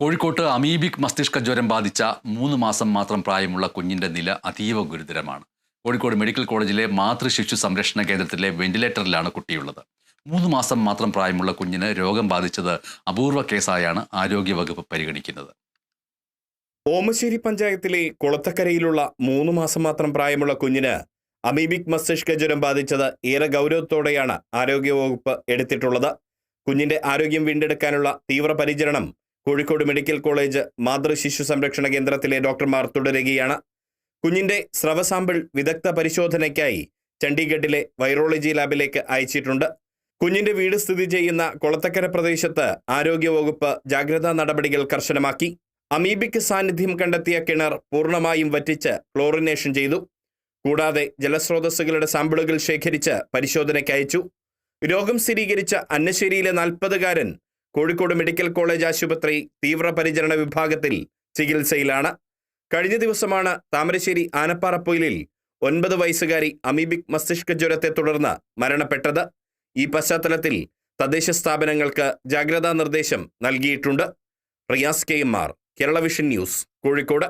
കോഴിക്കോട്ട് അമീബിക് മസ്തിഷ്ക ജ്വരം ബാധിച്ച മൂന്ന് മാസം മാത്രം പ്രായമുള്ള കുഞ്ഞിന്റെ നില അതീവ ഗുരുതരമാണ്. കോഴിക്കോട് മെഡിക്കൽ കോളേജിലെ മാതൃശിശു സംരക്ഷണ കേന്ദ്രത്തിലെ വെന്റിലേറ്ററിലാണ് കുട്ടിയുള്ളത്. മൂന്ന് മാസം മാത്രം പ്രായമുള്ള കുഞ്ഞിന് രോഗം ബാധിച്ചത് അപൂർവ കേസായാണ് ആരോഗ്യവകുപ്പ് പരിഗണിക്കുന്നത്. ഓമശ്ശേരി പഞ്ചായത്തിലെ കുളത്തക്കരയിലുള്ള മൂന്ന് മാസം മാത്രം പ്രായമുള്ള കുഞ്ഞിന് അമീബിക് മസ്തിഷ്ക ജ്വരം ബാധിച്ചത് ഏറെ ഗൗരവത്തോടെയാണ് ആരോഗ്യവകുപ്പ് എടുത്തിട്ടുള്ളത്. കുഞ്ഞിന്റെ ആരോഗ്യം വീണ്ടെടുക്കാനുള്ള തീവ്രപരിചരണം കോഴിക്കോട് മെഡിക്കൽ കോളേജ് മാതൃ ശിശു സംരക്ഷണ കേന്ദ്രത്തിലെ ഡോക്ടർമാർ തുടരുകയാണ്. കുഞ്ഞിന്റെ സ്രവ സാമ്പിൾ വിദഗ്ധ പരിശോധനയ്ക്കായി ചണ്ഡീഗഡിലെ വൈറോളജി ലാബിലേക്ക് അയച്ചിട്ടുണ്ട്. കുഞ്ഞിന്റെ വീട് സ്ഥിതി ചെയ്യുന്ന കൊളത്തക്കര പ്രദേശത്ത് ആരോഗ്യവകുപ്പ് ജാഗ്രതാ നടപടികൾ കർശനമാക്കി. അമീബിക് സാന്നിധ്യം കണ്ടെത്തിയ കിണർ പൂർണമായും വറ്റിച്ച് ക്ലോറിനേഷൻ ചെയ്തു. കൂടാതെ ജലസ്രോതസ്സുകളുടെ സാമ്പിളുകൾ ശേഖരിച്ച് പരിശോധനയ്ക്ക് അയച്ചു. രോഗം സ്ഥിരീകരിച്ച അന്നശ്ശേരിയിലെ നാൽപ്പതുകാരൻ കോഴിക്കോട് മെഡിക്കൽ കോളേജ് ആശുപത്രി തീവ്രപരിചരണ വിഭാഗത്തിൽ ചികിത്സയിലാണ്. കഴിഞ്ഞ ദിവസമാണ് താമരശ്ശേരി ആനപ്പാറപ്പൊയിലിൽ ഒൻപത് വയസ്സുകാരി അമീബിക് മസ്തിഷ്ക ജ്വരത്തെ തുടർന്ന് മരണപ്പെട്ടത്. ഈ പശ്ചാത്തലത്തിൽ തദ്ദേശ സ്ഥാപനങ്ങൾക്ക് ജാഗ്രതാ നിർദ്ദേശം നൽകിയിട്ടുണ്ട്. Riyas K M R Kerala vision news Kozhikode.